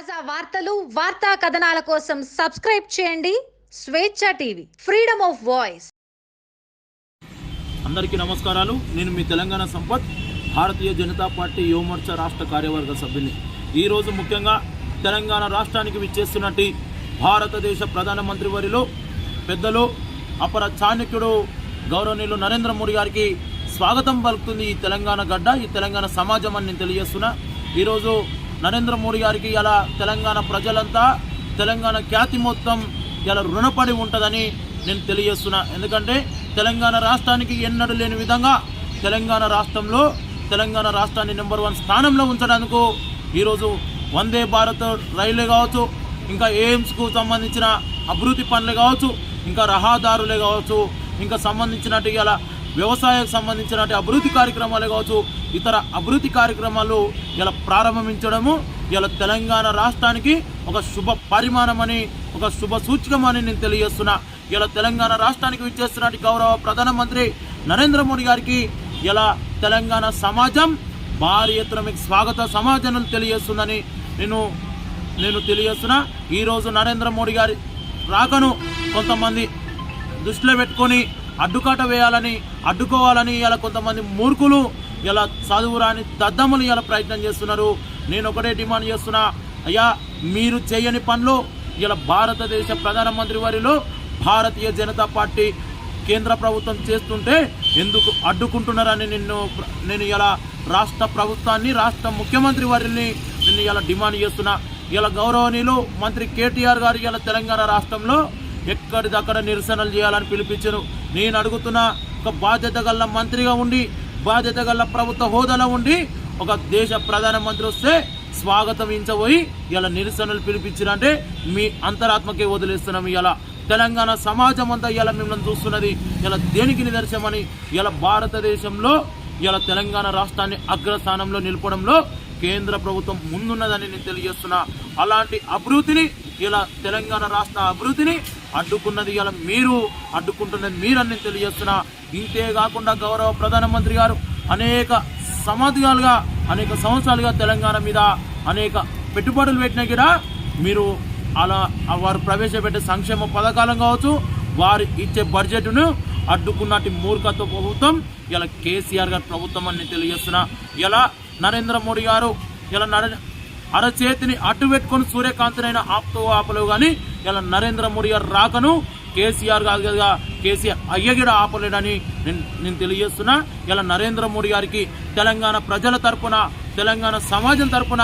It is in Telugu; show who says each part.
Speaker 1: తాజా వార్తలు వార్తా కథనాల కోసం సబ్స్క్రైబ్ చేయండి. స్వేచ్ఛ టీవీ ఫ్రీడమ్ ఆఫ్ వాయిస్.
Speaker 2: అందరికీ నమస్కారాలు. నేను మీ తెలంగాణ సంపత్ భారతీయ జనతా పార్టీ యువమోర్చా రాష్ట్ర కార్యవర్గ సభ్యుని. ఈరోజు ముఖ్యంగా తెలంగాణ రాష్ట్రానికి విచ్చేస్తున్నట్టు భారతదేశ ప్రధానమంత్రి వారిలో పెద్దలు అపర చాణక్యుడు గౌరవనీయులు నరేంద్ర మోడీ గారికి స్వాగతం పలుకుతుంది ఈ తెలంగాణ గడ్డ ఈ తెలంగాణ సమాజం అని నేను తెలియజేస్తున్నా. ఈరోజు నరేంద్ర మోడీ గారికి ఇలా తెలంగాణ ప్రజలంతా తెలంగాణ ఖ్యాతి మొత్తం ఇలా రుణపడి ఉంటుందని నేను తెలియజేస్తున్నా. ఎందుకంటే తెలంగాణ రాష్ట్రానికి ఎన్నడూ లేని విధంగా తెలంగాణ రాష్ట్రంలో తెలంగాణ రాష్ట్రాన్ని నెంబర్ వన్ స్థానంలో ఉంచడానికి ఈరోజు వందే భారత్ రైళ్ళే కావచ్చు ఇంకా ఎయిమ్స్కు సంబంధించిన అభివృద్ధి పనులు కావచ్చు ఇంకా రహదారులే కావచ్చు ఇంకా సంబంధించినట్టు ఇలా వ్యవసాయానికి సంబంధించిన అభివృద్ధి కార్యక్రమాలు కావచ్చు ఇతర అభివృద్ధి కార్యక్రమాలు ఇలా ప్రారంభించడము ఇలా తెలంగాణ రాష్ట్రానికి ఒక శుభ పరిమాణమని ఒక శుభ సూచకమని నేను తెలియజేస్తున్నా. ఇలా తెలంగాణ రాష్ట్రానికి విచ్చేస్తున్నట్టు గౌరవ ప్రధానమంత్రి నరేంద్ర మోడీ గారికి ఇలా తెలంగాణ సమాజం భారీ ఎత్తున మీకు స్వాగత సమాజం తెలియజేస్తుందని నేను నేను తెలియజేస్తున్నా. ఈరోజు నరేంద్ర మోడీ గారి రాకను కొంతమంది దృష్టిలో పెట్టుకొని అడ్డుకాట వేయాలని అడ్డుకోవాలని ఇలా కొంతమంది మూర్ఖులు ఇలా చదువు రాని దద్దమ్మలు ఇలా ప్రయత్నం చేస్తున్నారు. నేను ఒకటే డిమాండ్ చేస్తున్నా అయ్యా మీరు చేయని పనులు ఇలా భారతదేశ ప్రధానమంత్రి వారిలో భారతీయ జనతా పార్టీ కేంద్ర ప్రభుత్వం చేస్తుంటే ఎందుకు అడ్డుకుంటున్నారని నిన్ను నేను ఇలా రాష్ట్ర ప్రభుత్వాన్ని రాష్ట్ర ముఖ్యమంత్రి వారిని నేను ఇలా డిమాండ్ చేస్తున్నా. ఇలా గౌరవనీయులు మంత్రి కేటీఆర్ గారు ఇలా తెలంగాణ రాష్ట్రంలో ఎక్కడిదక్కడ నిరసనలు చేయాలని పిలిపించారు. నేను అడుగుతున్న ఒక బాధ్యత గల మంత్రిగా ఉండి బాధ్యత గల ప్రభుత్వ హోదాలో ఉండి ఒక దేశ ప్రధానమంత్రి వస్తే స్వాగతం ఇంచబోయి ఇలా నిరసనలు పిలిపించినంటే మీ అంతరాత్మకే వదిలేస్తున్నాం ఇలా తెలంగాణ సమాజం అంతా ఇలా మిమ్మల్ని చూస్తున్నది. ఇలా దేనికి నిదర్శనమని? ఇలా భారతదేశంలో ఇలా తెలంగాణ రాష్ట్రాన్ని అగ్రస్థానంలో నిలపడంలో కేంద్ర ప్రభుత్వం ముందున్నదని నేను తెలియజేస్తున్నా. అలాంటి అభివృద్ధిని ఇలా తెలంగాణ రాష్ట్ర అభివృద్ధిని అడ్డుకున్నది ఇలా మీరు అడ్డుకుంటున్నది మీరని నేను తెలియజేస్తున్నా. ఇంతేకాకుండా గౌరవ ప్రధానమంత్రి గారు అనేక సమాధిగాలుగా అనేక సంవత్సరాలుగా తెలంగాణ మీద అనేక పెట్టుబడులు పెట్టినా కూడా మీరు అలా వారు ప్రవేశపెట్టే సంక్షేమ పథకాలం కావచ్చు వారు ఇచ్చే బడ్జెట్ను అడ్డుకున్నట్టు మూర్ఖత్వ ప్రభుత్వం ఇలా కేసీఆర్ గారి ప్రభుత్వం అని తెలియజేస్తున్నా. ఇలా నరేంద్ర మోడీ గారు ఇలా నరే అరచేతిని అడ్డు పెట్టుకుని సూర్యకాంతినైనా ఆపుతూ ఆపలేవు కానీ ఇలా నరేంద్ర మోడీ గారు రాకను కేసీఆర్ కాదుగా కేసీఆర్ అయ్యగిడ ఆపలేడని నేను నేను తెలియజేస్తున్నా. ఇలా నరేంద్ర మోడీ గారికి తెలంగాణ ప్రజల తరపున తెలంగాణ సమాజం తరపున